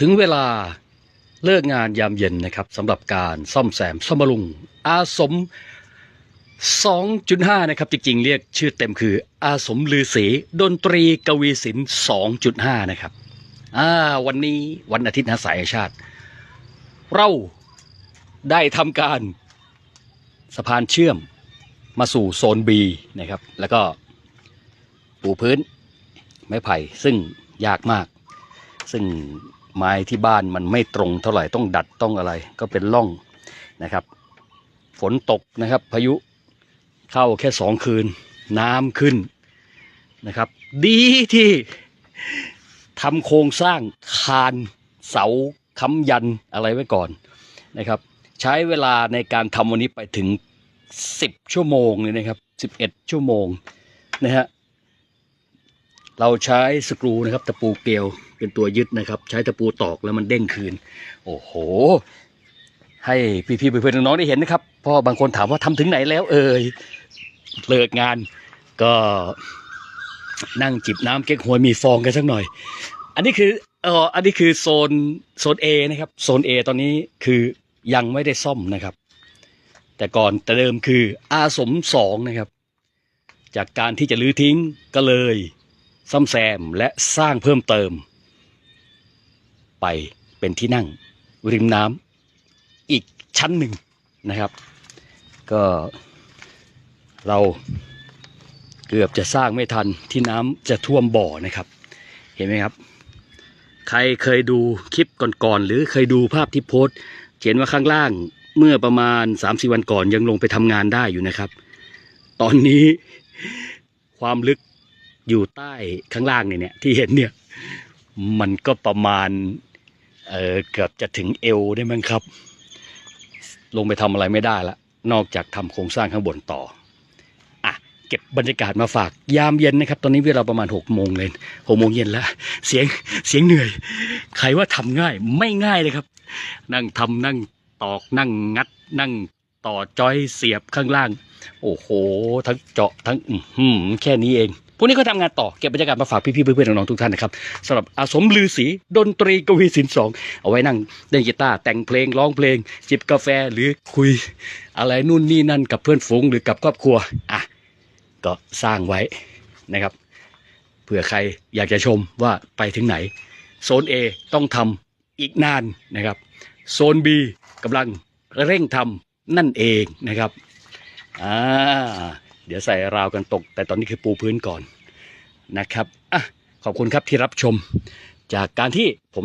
ถึงเวลาเลิกงานยามเย็นนะครับสำหรับการซ่อมแซมซ่อมบำรุง อาสม 2.5 นะครับ จริงๆ เรียกชื่อเต็มคือ อาสมลือศรีดนตรีกวีศิลป์2.5 นะครับอ่าวันนี้วันอาทิตย์นะสายชาติ เราได้ทำการสะพานเชื่อมมาสู่โซน B นะครับ แล้วก็ปูพื้นไม้ไผ่ซึ่งยากมาก ซึ่ง ไม้ที่บ้านมันไม่ตรงเท่าไหร่ต้องดัดต้องอะไร ก็เป็นร่องนะครับ ฝนตกนะครับ พายุเข้าแค่สองคืน น้ำขึ้นนะครับ ดีที่ทำโครงสร้างคานเสาค้ำยันอะไรไว้ก่อนนะครับ ใช้เวลาในการทำวันนี้ไปถึง 10 ชั่วโมงเลยนะครับ 11 ชั่วโมงนะฮะ เราใช้สกรูนะครับ ตะปูเกลียวเป็นตัวยึดนะครับ ใช้ตะปูตอกแล้วมันเด้งคืน โอ้โห ให้พี่ๆเพื่อนๆน้องๆได้เห็นนะครับเพราะบางคนถามว่าทำถึงไหนแล้ว เอ่ยเลิกงานก็นั่งจิบน้ำเก๊กฮวยมีฟองกันสักหน่อย อันนี้คือเอออันนี้คือโซนโซน A นะครับ โซน A ตอนนี้คือยังไม่ได้ซ่อมนะครับ แต่ก่อนแต่เดิมคืออาสมสองนะครับ จากการที่จะลื้อทิ้งก็เลย ซ่อมแซมและสร้างเพิ่มเติม ไปเป็นที่นั่งริมน้ำอีกชั้นหนึ่งนะครับ ก็เราเกือบจะสร้างไม่ทันที่น้ำจะท่วมบ่อนะครับ เห็นไหมครับ ใครเคยดูคลิปก่อนๆหรือเคยดูภาพที่โพสเขียนว่าข้างล่างเมื่อประมาณ3าสี่วันก่อนยังลงไปทำงานได้อยู่นะครับ ตอนนี้ความลึก อยู่ใต้ข้างล่างเนี่ยเนี่ยที่เห็นเนี่ย มันก็ประมาณเออเกือบจะถึงเอวได้มั้งครับ ลงไปทำอะไรไม่ได้ละนอกจากทำโครงสร้างข้างบนต่ออะเก็บบรรยากาศมาฝากยามเย็นนะครับ ตอนนี้เวลาประมาณหกโมงเลยหกโมงเย็นแล้ว เสียงเสียงเหนื่อย ใครว่าทำง่ายไม่ง่ายเลยครับ นั่งทำนั่งตอกนั่งงัด นั่งต่อจอยเสียบข้างล่าง โอ้โห ทั้งเจาะทั้งอื้อหือแค่นี้เอง พวกนี้ก็ทำงานต่อเก็บบรรยากาศมาฝากพี่ๆเพื่อนๆน้องๆทุกท่านนะครับสำหรับอาสมลือศรีดนตรีกวีสินสองเอาไว้นั่งเล่นกีตาร์แต่งเพลงร้องเพลง จิบกาแฟหรือคุย อะไรนู่นนี่นั่นกับเพื่อนฝูงหรือกับครอบครัวอะก็สร้างไว้นะครับเผื่อใครอยากจะชมว่าไปถึงไหน โซน A ต้องทำอีกนานนะครับ โซน B กำลังเร่งทำนั่นเองนะครับอ่า เดี๋ยวใส่ราวกันตก แต่ตอนนี้คือปูพื้นก่อนนะครับอะขอบคุณครับที่รับชมจากการที่ผม